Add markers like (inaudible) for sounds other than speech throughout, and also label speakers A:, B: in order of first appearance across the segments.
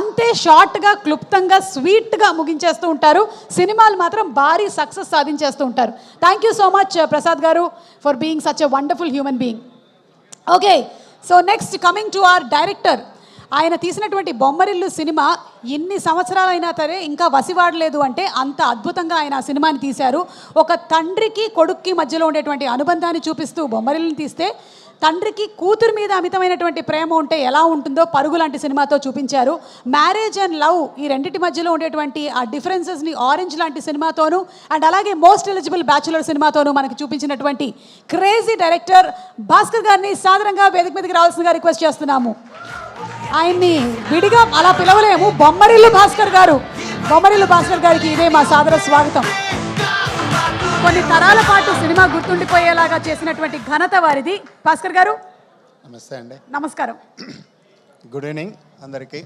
A: అంతే షార్ట్గా క్లుప్తంగా స్వీట్గా ముగించేస్తూ ఉంటారు. సినిమాలు మాత్రం భారీ సక్సెస్ సాధించేస్తూ ఉంటారు. Thank you so much Prasad garu for being such a wonderful human being okay so next coming to our director ఆయన తీసినటువంటి బొమ్మరిల్లు సినిమా ఎన్ని సంవత్సరాలైనా సరే ఇంకా వసివాడలేదు అంటే అంత అద్భుతంగా ఆయన ఆ సినిమాని తీశారు. ఒక తండ్రికి కొడుక్కి మధ్యలో ఉండేటువంటి అనుబంధాన్ని చూపిస్తూ బొమ్మరిల్ని తీస్తే తండ్రికి కూతురు మీద అమితమైనటువంటి ప్రేమ ఉంటే ఎలా ఉంటుందో పరుగు లాంటి సినిమాతో చూపించారు. మ్యారేజ్ అండ్ లవ్ ఈ రెండింటి మధ్యలో ఉండేటువంటి ఆ డిఫరెన్సెస్ని ఆరెంజ్ లాంటి సినిమాతోనూ అండ్ అలాగే మోస్ట్ ఎలిజిబుల్ బ్యాచులర్ సినిమాతోనూ మనకి చూపించినటువంటి క్రేజీ డైరెక్టర్ భాస్కర్ గారిని సాధారణంగా వేదిక మీదకి రావాల్సిందిగా రిక్వెస్ట్ చేస్తున్నాము. ఆయన్ని విడిగా అలా పిలవలేము. బొమ్మరిల్లు భాస్కర్ గారు. బొమ్మరిల్లు భాస్కర్ గారికి ఇదే మా సాదర స్వాగతం. కొన్ని తరాల పాటు సినిమా గుర్తుండిపోయేలాగా చేసినటువంటి ఘనత వారిది. భాస్కర్ గారు
B: నమస్తే అండి.
A: నమస్కారం.
B: గుడ్ ఈవినింగ్ అందరికీ.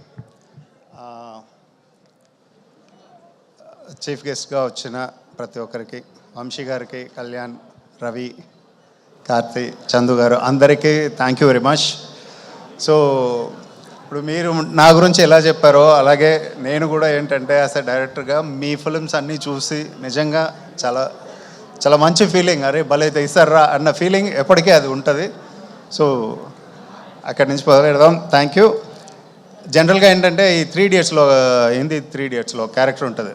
B: చీఫ్ గెస్ట్గా వచ్చిన ప్రతి ఒక్కరికి వంశీ గారికి కళ్యాణ్ రవి కార్తీ చందు గారు అందరికీ thank you very much so ఇప్పుడు మీరు నా గురించి ఎలా చెప్పారో అలాగే నేను కూడా ఏంటంటే యాజ్ ఎ డైరెక్టర్గా మీ ఫిల్మ్స్ అన్నీ చూసి నిజంగా చాలా చాలా మంచి ఫీలింగ్ అరే భలే ఇస్తారా అన్న ఫీలింగ్ ఎప్పటికీ అది ఉంటుంది. సో అక్కడి నుంచి మొదలెడదాం. థ్యాంక్ యూ జనరల్గా ఏంటంటే ఈ త్రీ ఇడియట్స్లో ఏంది త్రీ ఇడియట్స్లో క్యారెక్టర్ ఉంటుంది.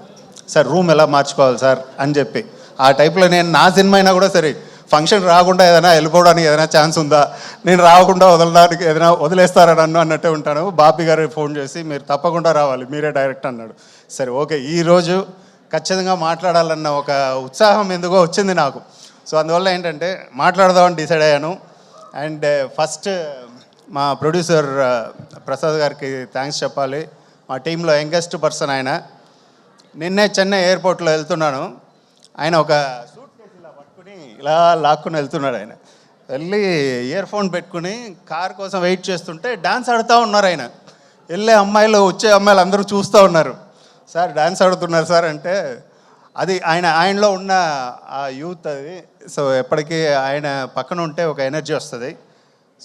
B: సార్ రూమ్ ఎలా మార్చుకోవాలి సార్ అని చెప్పి. ఆ టైప్లో నేను నా సినిమా అయినా కూడా సరే ఫంక్షన్ రాకుండా ఏదైనా వెళ్ళిపోవడానికి ఏదైనా ఛాన్స్ ఉందా? నేను రాకుండా వదలడానికి ఏదైనా వదిలేస్తారా నన్ను అన్నట్టే ఉంటాను. బాపి గారు ఫోన్ చేసి మీరు తప్పకుండా రావాలి మీరే డైరెక్ట్ అన్నాడు. సరే ఓకే ఈరోజు ఖచ్చితంగా మాట్లాడాలన్న ఒక ఉత్సాహం ఎందుకో వచ్చింది నాకు. సో అందువల్ల ఏంటంటే మాట్లాడదామని డిసైడ్ అయ్యాను. అండ్ uh, ఫస్ట్ uh, మా ప్రొడ్యూసర్ uh, ప్రసాద్ గారికి థ్యాంక్స్ చెప్పాలి. మా టీంలో యంగెస్ట్ పర్సన్ ఆయన. నిన్నే చెన్నై ఎయిర్పోర్ట్లో వెళ్తున్నాను. ఆయన ఒక సూట్ కేసు ఇలా పట్టుకుని ఇలా లాక్కుని వెళ్తున్నాడు ఆయన. వెళ్ళి ఇయర్ ఫోన్ పెట్టుకుని కార్ కోసం వెయిట్ చేస్తుంటే డాన్స్ ఆడుతూ ఉన్నారు ఆయన. వెళ్ళే అమ్మాయిలు వచ్చే అమ్మాయిలు అందరూ చూస్తూ ఉన్నారు. సార్ డాన్స్ ఆడుతున్నారు సార్ అంటే అది ఆయన ఆయనలో ఉన్న ఆ యూత్ అది. సో ఎప్పటికీ ఆయన పక్కన ఉంటే ఒక ఎనర్జీ వస్తుంది.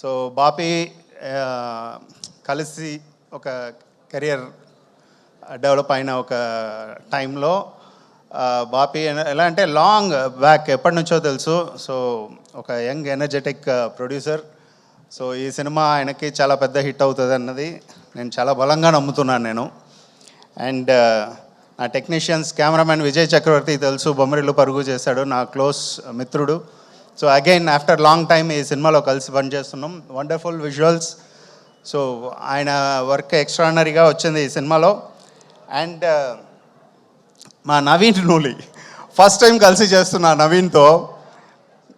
B: సో బాపి కలిసి ఒక కెరియర్ డెవలప్ అయిన ఒక టైంలో బాపీ బాపి ఎలా అంటే లాంగ్ బ్యాక్ ఎప్పటి నుంచో తెలుసు. సో ఒక యంగ్ ఎనర్జెటిక్ ప్రొడ్యూసర్. సో ఈ సినిమా ఆయనకి చాలా పెద్ద హిట్ అవుతుంది అన్నది నేను చాలా బలంగా నమ్ముతున్నాను నేను. అండ్ uh, నా టెక్నీషియన్స్ కెమెరామెన్ విజయ్ చక్రవర్తి తెలుసు బొమ్మరిలో పరుగు చేశాడు నా క్లోజ్ మిత్రుడు. So again after long time ఈ సినిమాలో కలిసి పనిచేస్తున్నాం. వండర్ఫుల్ విజువల్స్ సో ఆయన వర్క్ ఎక్స్ట్రానరీగా వచ్చింది ఈ సినిమాలో. అండ్ uh, మా నవీన్ నూలి ఫస్ట్ టైం కలిసి చేస్తున్నా నవీన్తో.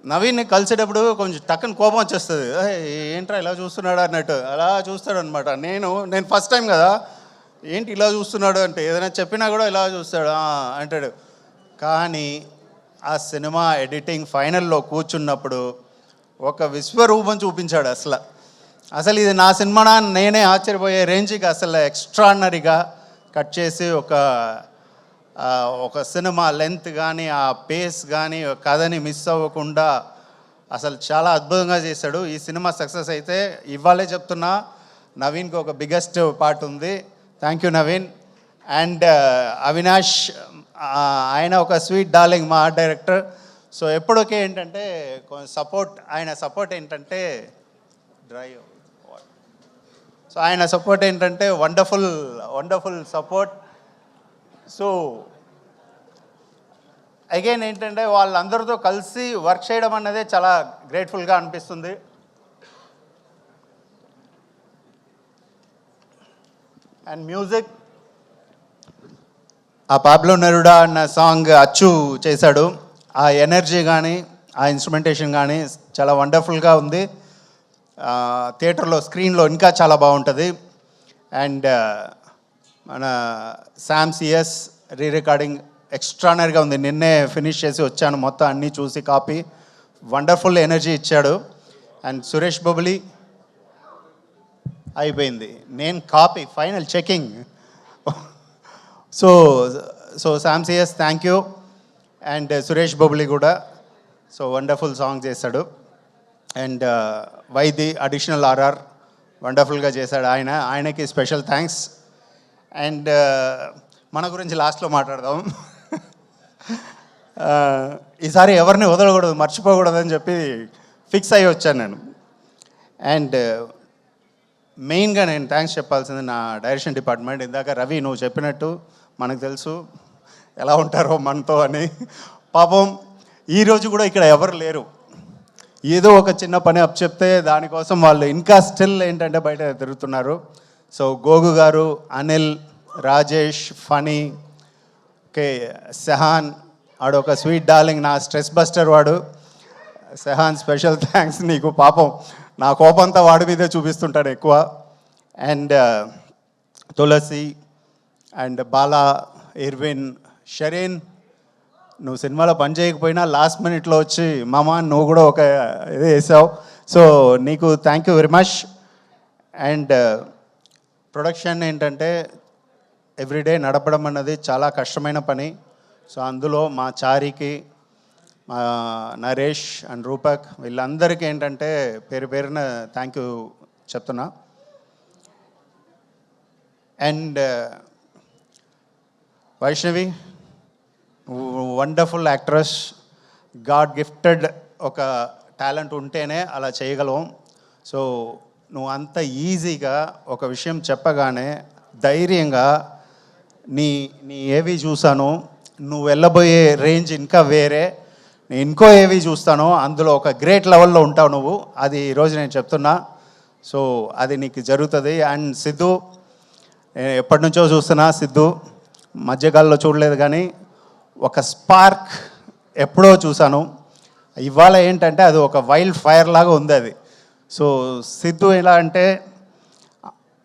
B: నవీన్ కలిసేటప్పుడు కొంచెం టక్కన కోపం వచ్చేస్తుంది. ఏంట్రా ఇలా చూస్తున్నాడు? అన్నట్టు. అలా చూస్తాడు అనమాట నేను నేను ఫస్ట్ టైం కదా ఏంటి ఇలా చూస్తున్నాడు అంటే ఏదైనా చెప్పినా కూడా ఇలా చూస్తాడు. అంటాడు. కానీ ఆ సినిమా ఎడిటింగ్ ఫైనల్లో కూర్చున్నప్పుడు ఒక విశ్వరూపం చూపించాడు అసలు. అసలు ఇది నా సినిమానా? నేనే ఆశ్చర్యపోయే రేంజ్కి అసలు ఎక్స్ట్రాడినరీగా కట్ చేసి ఒక ఒక సినిమా లెంత్ కానీ ఆ పేస్ కానీ కథని మిస్ అవ్వకుండా అసలు చాలా అద్భుతంగా చేశాడు. ఈ సినిమా సక్సెస్ అయితే ఇవాళే చెప్తున్నా. నవీన్కి ఒక బిగ్గెస్ట్ పార్ట్ ఉంది. Thank you Naveen and Avinash ఆయన ఒక స్వీట్ డార్లింగ్ మా ఆర్ట్ డైరెక్టర్ సో ఎప్పుడొకే ఏంటంటే సపోర్ట్ ఆయన సపోర్ట్ ఏంటంటే డ్రైవ్ సో ఆయన సపోర్ట్ ఏంటంటే wonderful wonderful support so again ఏంటంటే వాళ్ళందరితో కలిసి వర్క్ చేయడం అన్నదే చాలా గ్రేట్ఫుల్గా అనిపిస్తుంది. అండ్ మ్యూజిక్ ఆ పాబ్లో నెరుడా అన్న సాంగ్ అచ్చు చేశాడు. ఆ ఎనర్జీ కానీ ఆ ఇన్స్ట్రుమెంటేషన్ కానీ చాలా వండర్ఫుల్గా ఉంది. థియేటర్లో స్క్రీన్లో ఇంకా చాలా బాగుంటుంది. అండ్ మన Sam C S re recording ఎక్స్ట్రానరీగా ఉంది. నిన్నే ఫినిష్ చేసి వచ్చాను. మొత్తం అన్నీ చూసి కాపీ వండర్ఫుల్ ఎనర్జీ ఇచ్చాడు. అండ్ సురేష్ బొబులి అయిపోయింది. నేను copy final checking. So so Sam C S thank you. And Suresh Bobbili కూడా. సో వండర్ఫుల్ సాంగ్ చేశాడు అండ్ uh, వైది అడిషనల్ ఆర్ఆర్ వండర్ఫుల్గా చేశాడు ఆయన. ఆయనకి స్పెషల్ థ్యాంక్స్. అండ్ uh, మన గురించి లాస్ట్లో మాట్లాడదాం. (laughs) Uh, ఈసారి ఎవరిని వదలకూడదు మర్చిపోకూడదు అని చెప్పి ఫిక్స్ అయ్యి వచ్చాను నేను. అండ్ మెయిన్గా నేను థ్యాంక్స్ చెప్పాల్సింది నా డైరెక్షన్ డిపార్ట్మెంట్. ఇందాక రవి నువ్వు చెప్పినట్టు మనకు తెలుసు ఎలా ఉంటారో మనతో అని. పాపం ఈరోజు కూడా ఇక్కడ ఎవరు లేరు. ఏదో ఒక చిన్న పని అప్ చెప్తే దానికోసం వాళ్ళు ఇంకా స్టిల్ ఏంటంటే బయట తిరుగుతున్నారు. సో గోగు గారు అనిల్ రాజేష్ ఫనీ ఓకే సెహాన్ ఆడు ఒక స్వీట్ డార్లింగ్ నా స్ట్రెస్ బస్టర్ వాడు. సెహాన్ స్పెషల్ థ్యాంక్స్ నీకు పాపం. నా కోపంతా వాడి మీదే చూపిస్తుంటాడు ఎక్కువ. And uh, Tulasi and Bala Irvin Shareen నువ్వు సినిమాలో పని చేయకపోయినా లాస్ట్ మినిట్లో వచ్చి మామ నువ్వు కూడా ఒక ఇది వేసావు. సో నీకు thank you very much and production ఏంటంటే ఎవ్రీడే నడపడం అన్నది చాలా కష్టమైన పని. సో అందులో మా చారికి మా నరేష్ అండ్ రూపక్ వీళ్ళందరికీ ఏంటంటే పేరు పేరున థ్యాంక్ యూ చెప్తున్నా. And uh, Vaishnavi wonderful actress god gifted ఒక టాలెంట్ ఉంటేనే అలా చేయగలం. సో నువ్వు అంత ఈజీగా ఒక విషయం చెప్పగానే ధైర్యంగా నీ నీ ఏవి చూసాను నువ్వు వెళ్ళబోయే రేంజ్ ఇంకా వేరే. ఇంకో ఏవి చూస్తానో అందులో ఒక గ్రేట్ లెవెల్లో ఉంటావు నువ్వు. అది ఈరోజు నేను చెప్తున్నా. సో అది నీకు జరుగుతుంది. అండ్ సిద్ధు ఎప్పటి నుంచో చూస్తున్నా సిద్ధు. మధ్యకాలంలో చూడలేదు కానీ ఒక స్పార్క్ ఎప్పుడో చూశాను. ఇవాళ ఏంటంటే అది ఒక వైల్డ్ ఫైర్ లాగా ఉంది అది. సో సిద్ధు ఎలా అంటే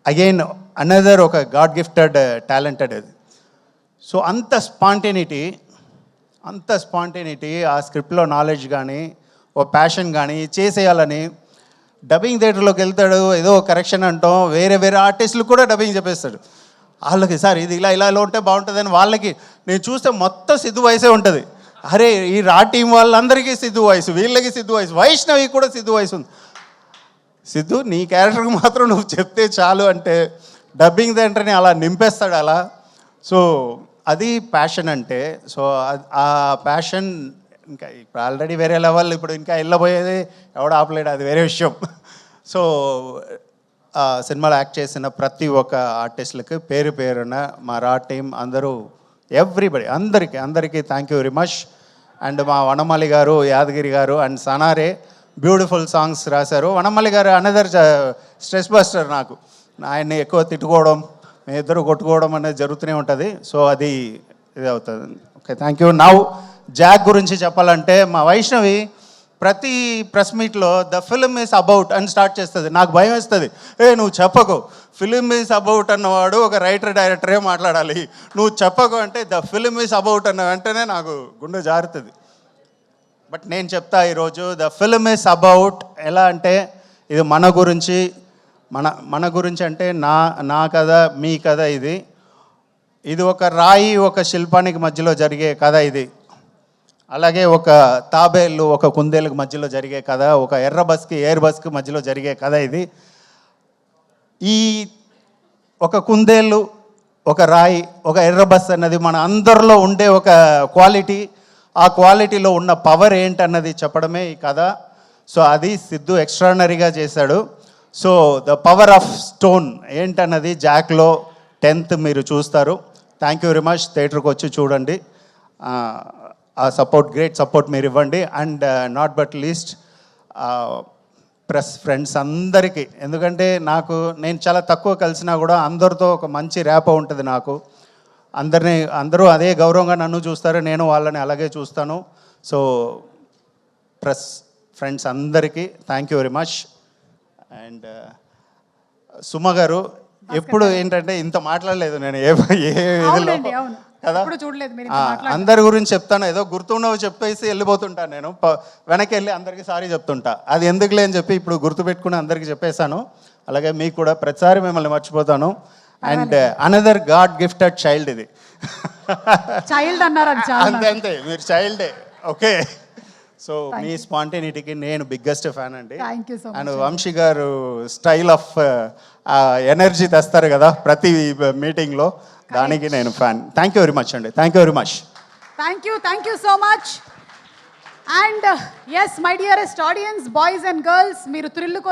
B: అగైన్ అనదర్ ఒక గాడ్ గిఫ్టెడ్ టాలెంటెడ్ అది. సో అంత స్పాంటేనిటీ అంత స్పాంటేనిటీ ఆ స్క్రిప్ట్లో నాలెడ్జ్ కానీ ఓ ప్యాషన్ కానీ చేసేయాలని డబ్బింగ్ థియేటర్లోకి వెళ్తాడు ఏదో కరెక్షన్ అంటాం వేరే వేరే ఆర్టిస్టులు కూడా డబ్బింగ్ చెప్పేస్తాడు. వాళ్ళకి సార్ ఇది ఇలా ఇలా ఇలా ఉంటే బాగుంటుందని వాళ్ళకి నేను చూస్తే మొత్తం సిద్ధు వయసే ఉంటుంది. అరే ఈ రా టీం వాళ్ళందరికీ సిద్ధు వయసు వీళ్ళకి సిద్ధు వయసు వైష్ణవి కూడా సిద్ధు వయసు ఉంది. సిద్ధు నీ క్యారెక్టర్కి మాత్రం నువ్వు చెప్తే చాలు అంటే డబ్బింగ్ థియేటర్ని అలా నింపేస్తాడు అలా. సో అది ప్యాషన్ అంటే సో ఆ ప్యాషన్ ఇంకా ఇప్పుడు ఆల్రెడీ వేరే లెవెల్ ఇప్పుడు ఇంకా వెళ్ళబోయేది ఎవడ ఆపలేడు అది వేరే విషయం. (laughs) సో ఆ సినిమాలో యాక్ట్ చేసిన ప్రతి ఒక్క ఆర్టిస్టులకు పేరు పేరున మా రా టీం అందరూ ఎవ్రీబడి అందరికీ అందరికీ thank you very much and మా వనమల్లి గారు యాదగిరి గారు అండ్ సనారే బ్యూటిఫుల్ సాంగ్స్ రాశారు. వనమల్లి గారు అనదర్ స్ట్రెస్ బస్టర్ నాకు. ఆయన్ని ఎక్కువ తిట్టుకోవడం మేము ఇద్దరు కొట్టుకోవడం అనేది జరుగుతూనే ఉంటుంది. సో అది ఇది అవుతుంది. Okay thank you now Jack గురించి చెప్పాలంటే మా వైష్ణవి ప్రతి ప్రెస్ మీట్లో ద ఫిలిం ఈస్ అబౌట్ అని స్టార్ట్ చేస్తుంది. నాకు భయం వేస్తుంది. ఏ నువ్వు చెప్పకు. ఫిలిం ఈస్ అబౌట్ అన్నవాడు ఒక రైటర్ డైరెక్టరే మాట్లాడాలి. నువ్వు చెప్పకు అంటే ద ఫిలిం ఈస్ అబౌట్ అన్న వెంటనే నాకు గుండె జారుతుంది. బట్ నేను చెప్తా ఈరోజు ద ఫిలిం ఇస్ అబౌట్ ఎలా అంటే ఇది మన గురించి మన మన గురించి అంటే నా నా కథ మీ కథ ఇది. ఇది ఒక రాయి ఒక శిల్పానికి మధ్యలో జరిగే కథ ఇది. అలాగే ఒక తాబేళ్ళు ఒక కుందేలకు మధ్యలో జరిగే కథ ఒక ఎర్ర బస్కి ఎయిర్ బస్కి మధ్యలో జరిగే కథ ఇది. ఈ ఒక కుందేళ్ళు ఒక రాయి ఒక ఎర్ర బస్ అన్నది మన అందరిలో ఉండే ఒక క్వాలిటీ. ఆ క్వాలిటీలో ఉన్న పవర్ ఏంటన్నది చెప్పడమే ఈ కథ. సో అది సిద్ధు ఎక్స్ట్రానరీగా చేశాడు. So the power of stone ఏంటన్నది జాక్లో టెన్త్ మీరు చూస్తారు. థ్యాంక్ యూ వెరీ మచ్ థియేటర్కి వచ్చి చూడండి. ఆ, సపోర్ట్ గ్రేట్ సపోర్ట్ మీరు ఇవ్వండి. And not but least press friends అందరికీ. ఎందుకంటే నాకు నేను చాలా తక్కువ కలిసినా కూడా అందరితో ఒక మంచి ర్యాప్ ఉంటుంది నాకు. అందరినీ అందరూ అదే గౌరవంగా నన్ను చూస్తారు. నేను వాళ్ళని అలాగే చూస్తాను. సో ప్రెస్ ఫ్రెండ్స్ అందరికీ. Thank you very much and Suma garu ఎప్పుడు ఏంటంటే ఇంత మాట్లాడలేదు నేను ఏ ఏ ఇదిలో. కదా. అందరి గురించి చెప్తాను. ఏదో గుర్తున్నవి చెప్పేసి వెళ్ళిపోతుంటాను నేను. వెనక్కి వెళ్ళి అందరికీ సారీ చెప్తుంటా. అది ఎందుకులే అని చెప్పి ఇప్పుడు గుర్తుపెట్టుకుని అందరికీ చెప్పేశాను. అలాగే మీకు కూడా ప్రతిసారి మిమ్మల్ని మర్చిపోతాను. And another god gifted child ఇది.
A: చైల్డ్ అన్నారు
B: అంతే అంతే. మీరు చైల్డే ఓకే. సో మీ స్పాంటేనిటీకి నేను బిగ్గెస్ట్ ఫ్యాన్ అండి. And Vamsi garu style of energy తెస్తారు కదా ప్రతి మీటింగ్లో దానికి నేను fan thank you very much అండి. Thank you very much
A: thank you thank you so much and yes my dearest audience boys and girls మీరు thrill కోసం